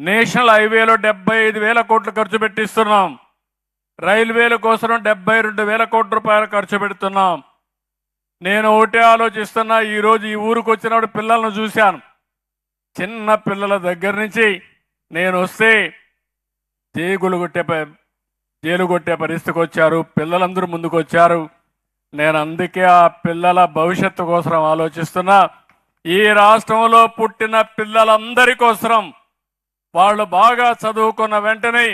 National హైవేలో డెబ్బై ఐదు వేల కోట్లు ఖర్చు పెట్టిస్తున్నాం. రైల్వేల కోసం డెబ్బై రెండు వేల కోట్ల రూపాయలు ఖర్చు పెడుతున్నాం. నేను ఒకటే ఆలోచిస్తున్నా ఈరోజు ఈ ఊరికి వచ్చినప్పుడు పిల్లలను చూశాను. చిన్న పిల్లల దగ్గర నుంచి నేను వస్తే జేగులు కొట్టే జైలు కొట్టే పరిస్థితికి వచ్చారు. పిల్లలందరూ ముందుకు వచ్చారు. నేను అందుకే ఆ పిల్లల భవిష్యత్తు కోసం ఆలోచిస్తున్నా. ఈ రాష్ట్రంలో పుట్టిన పిల్లలందరి కోసం వాళ్ళు బాగా చదువుకున్న వెంటనే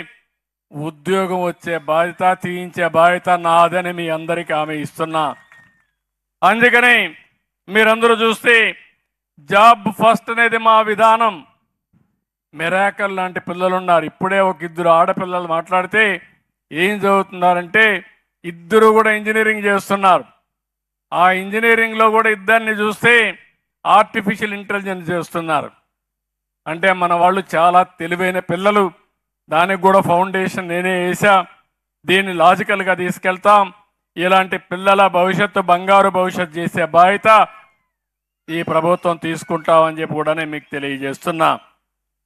ఉద్యోగం వచ్చే బాధ్యత తీయించే బాధ్యత నాదని మీ అందరికీ ఆమె ఇస్తున్నా. అందుకని మీరందరూ చూస్తే జాబ్ ఫస్ట్ అనేది మా విధానం. మెరాకల్ లాంటి పిల్లలు ఉన్నారు ఇప్పుడే ఒక ఇద్దరు ఆడపిల్లలు మాట్లాడితే ఏం చదువుతున్నారంటే ఇద్దరు కూడా ఇంజనీరింగ్ చేస్తున్నారు. ఆ ఇంజనీరింగ్లో కూడా ఇద్దరిని చూస్తే ఆర్టిఫిషియల్ ఇంటెలిజెన్స్ చేస్తున్నారు. అంటే మన వాళ్ళు చాలా తెలివైన పిల్లలు. దానికి కూడా ఫౌండేషన్ నేనే వేసా దీన్ని లాజికల్గా తీసుకెళ్తాం. ఇలాంటి పిల్లల భవిష్యత్తు బంగారు భవిష్యత్తు చేసే బాధ్యత ఈ ప్రభుత్వం తీసుకుంటామని చెప్పి కూడా నేను మీకు తెలియజేస్తున్నా.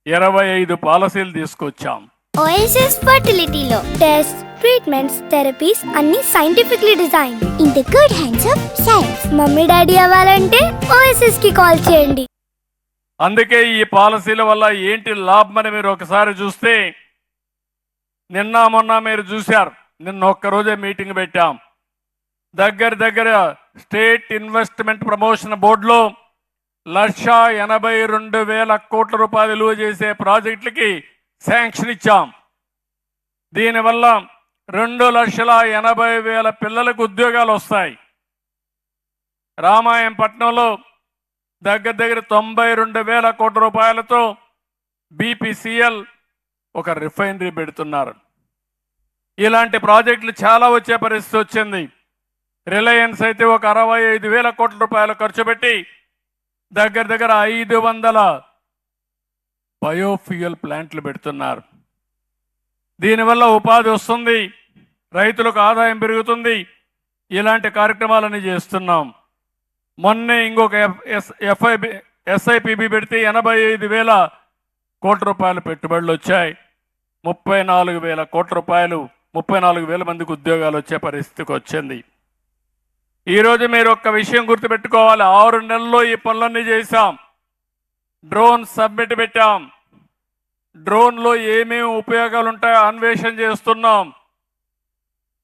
ఇరవై ఐదు పాలసీలు తీసుకొచ్చాం. ఓఎస్ఎస్ ఫర్టిలిటీలో టెస్ట్ ట్రీట్మెంట్స్ థెరపీస్ అన్ని scientifically design in the good hands of science mummy daddy అవ్వాలంటే ఓఎస్ఎస్కి కాల్ చేయండి. అందుకే ఈ పాలసీల వల్ల ఏంటి లాభం అని మీరు ఒకసారి చూస్తే నిన్న మొన్న మీరు చూశారు నిన్న ఒక్కరోజే మీటింగ్ పెట్టాం. దగ్గర దగ్గర స్టేట్ ఇన్వెస్ట్మెంట్ ప్రమోషన్ బోర్డులో లక్ష ఎనభై రెండు వేల కోట్ల రూపాయలు విలువ చేసే ప్రాజెక్టులకి శాంక్షన్ ఇచ్చాం. దీనివల్ల రెండు లక్షల ఎనభై వేల పిల్లలకు ఉద్యోగాలు వస్తాయి. రామాయంపట్నంలో దగ్గర దగ్గర తొంభై రెండు వేల కోట్ల రూపాయలతో బీపీసీఎల్ ఒక రిఫైనరీ పెడుతున్నారు. ఇలాంటి ప్రాజెక్టులు చాలా వచ్చే పరిస్థితి వచ్చింది. రిలయన్స్ అయితే ఒక అరవై ఐదు వేల కోట్ల రూపాయలు ఖర్చు పెట్టి దగ్గర దగ్గర ఐదు వందల బయోఫ్యూయల్ ప్లాంట్లు పెడుతున్నారు. దీనివల్ల ఉపాధి వస్తుంది రైతులకు ఆదాయం పెరుగుతుంది. ఇలాంటి కార్యక్రమాలని చేస్తున్నాం. మొన్నే ఇంకొక ఎస్- ఎఫ్ఐబి ఎస్ఐపిబి పెడితే ఎనభై ఐదు వేల కోట్ల రూపాయలు పెట్టుబడులు వచ్చాయి. ముప్పై నాలుగు వేల కోట్ల రూపాయలు ముప్పై నాలుగు వేల మందికి ఉద్యోగాలు వచ్చే పరిస్థితికి వచ్చింది. ఈరోజు మీరు ఒక్క విషయం గుర్తుపెట్టుకోవాలి. ఆరు నెలల్లో ఈ పనులన్నీ చేశాం. డ్రోన్ సబ్మిట్ పెట్టాం. డ్రోన్లో ఏమేమి ఉపయోగాలు ఉంటాయో అన్వేషణ చేస్తున్నాం.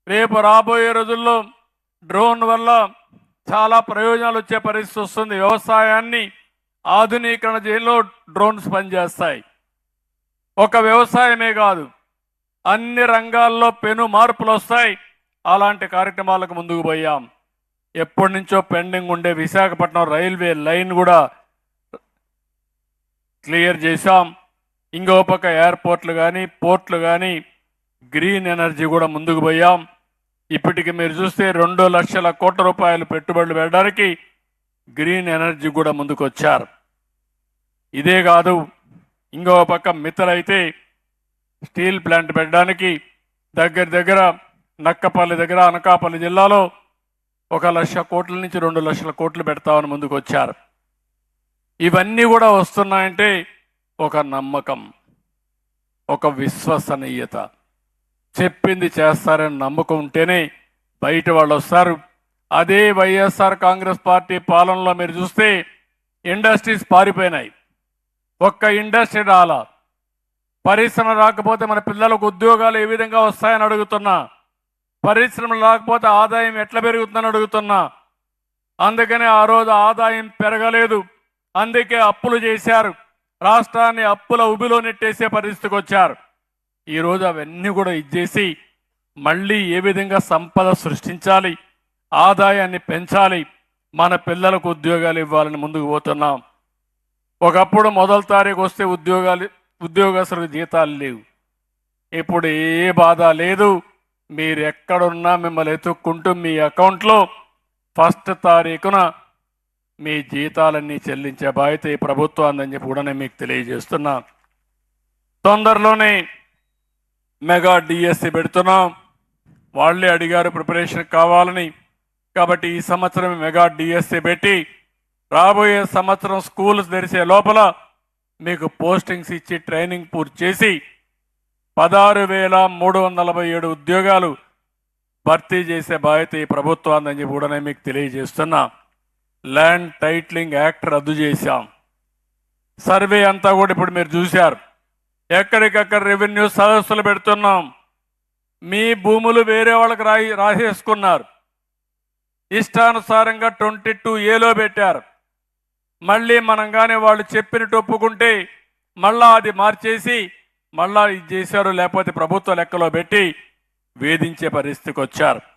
రేపు రాబోయే రోజుల్లో డ్రోన్ వల్ల చాలా ప్రయోజనాలు వచ్చే పరిస్థితి వస్తుంది. వ్యవసాయాన్ని ఆధునీకరణ చేయలో డ్రోన్స్ పనిచేస్తాయి. ఒక వ్యవసాయమే కాదు అన్ని రంగాల్లో పెను మార్పులు వస్తాయి. అలాంటి కార్యక్రమాలకు ముందుకు పోయాం. ఎప్పటి నుంచో పెండింగ్ ఉండే విశాఖపట్నం రైల్వే లైన్ కూడా క్లియర్ చేశాం. ఇంకో పక్క ఎయిర్పోర్ట్లు కానీ పోర్ట్లు కానీ గ్రీన్ ఎనర్జీ కూడా ముందుకు పోయాం. ఇప్పటికి మీరు చూస్తే రెండు లక్షల కోట్ల రూపాయలు పెట్టుబడులు పెట్టడానికి గ్రీన్ ఎనర్జీ కూడా ముందుకు వచ్చారు ఇదే కాదు ఇంకో పక్క మిత్తలైతే స్టీల్ ప్లాంట్ పెట్టడానికి దగ్గర దగ్గర నక్కపల్లి దగ్గర అనకాపల్లి జిల్లాలో ఒక లక్ష కోట్ల నుంచి రెండు లక్షల కోట్లు పెడతామని ముందుకు వచ్చారు ఇవన్నీ కూడా వస్తున్నాయంటే ఒక నమ్మకం ఒక విశ్వసనీయత. చెప్పింది చేస్తారని నమ్మకం ఉంటేనే బయట వాళ్ళు వస్తారు. అదే వైఎస్ఆర్ కాంగ్రెస్ పార్టీ పాలనలో మీరు చూస్తే ఇండస్ట్రీస్ పారిపోయినాయి. ఒక్క ఇండస్ట్రీ రాలా. పరిశ్రమ రాకపోతే మన పిల్లలకు ఉద్యోగాలు ఏ విధంగా వస్తాయని అడుగుతున్నా. పరిశ్రమలు రాకపోతే ఆదాయం ఎట్లా పెరుగుతుందని అడుగుతున్నా. అందుకనే ఆ రోజు ఆదాయం పెరగలేదు. అందుకే అప్పులు చేశారు. రాష్ట్రాన్ని అప్పుల ఉబిలో నెట్టేసే పరిస్థితికి వచ్చారు. ఈరోజు అవన్నీ కూడా ఇచ్చేసి మళ్ళీ ఏ విధంగా సంపద సృష్టించాలి ఆదాయాన్ని పెంచాలి మన పిల్లలకు ఉద్యోగాలు ఇవ్వాలని ముందుకు పోతున్నాం. ఒకప్పుడు మొదటి తారీఖు వస్తే ఉద్యోగాలు ఉద్యోగస్తులకు జీతాలు లేవు. ఇప్పుడు ఏ బాధ లేదు. మీరు ఎక్కడున్నా మిమ్మల్ని ఎతుక్కుంటూ మీ అకౌంట్లో ఫస్ట్ తారీఖున మీ జీతాలన్నీ చెల్లించే బాధ్యత ఈ ప్రభుత్వం అందని చెప్పి కూడా నేను మీకు తెలియజేస్తున్నాను తొందరలోనే మెగా డిఎస్సి పెడుతున్నాం. వాళ్ళే అడిగారు ప్రిపరేషన్ కావాలని. కాబట్టి ఈ సంవత్సరం మెగా డిఎస్సి పెట్టి రాబోయే సంవత్సరం స్కూల్స్ తెరిచే లోపల మీకు పోస్టింగ్స్ ఇచ్చి ట్రైనింగ్ పూర్తి చేసి పదహారు వేల మూడు వందల నలభై ఏడు ఉద్యోగాలు భర్తీ చేసే బాధ్యత ఈ ప్రభుత్వాన్ని చెప్పి కూడా మీకు తెలియజేస్తున్నా. ల్యాండ్ టైట్లింగ్ యాక్ట్ రద్దు చేశాం. సర్వే అంతా కూడా ఇప్పుడు మీరు చూశారు. ఎక్కడికక్కడ రెవెన్యూ సదస్సులు పెడుతున్నాం. మీ భూములు వేరే వాళ్ళకి రాయి రాసేసుకున్నారు. ఇష్టానుసారంగా ట్వంటీ టూ ఏలో పెట్టారు. మళ్ళీ మనం కానీ వాళ్ళు చెప్పినట్టు ఒప్పుకుంటే మళ్ళా అది మార్చేసి మళ్ళా ఇది చేశారు లేకపోతే ప్రభుత్వ లెక్కలో పెట్టి వేధించే పరిస్థితికి వచ్చారు.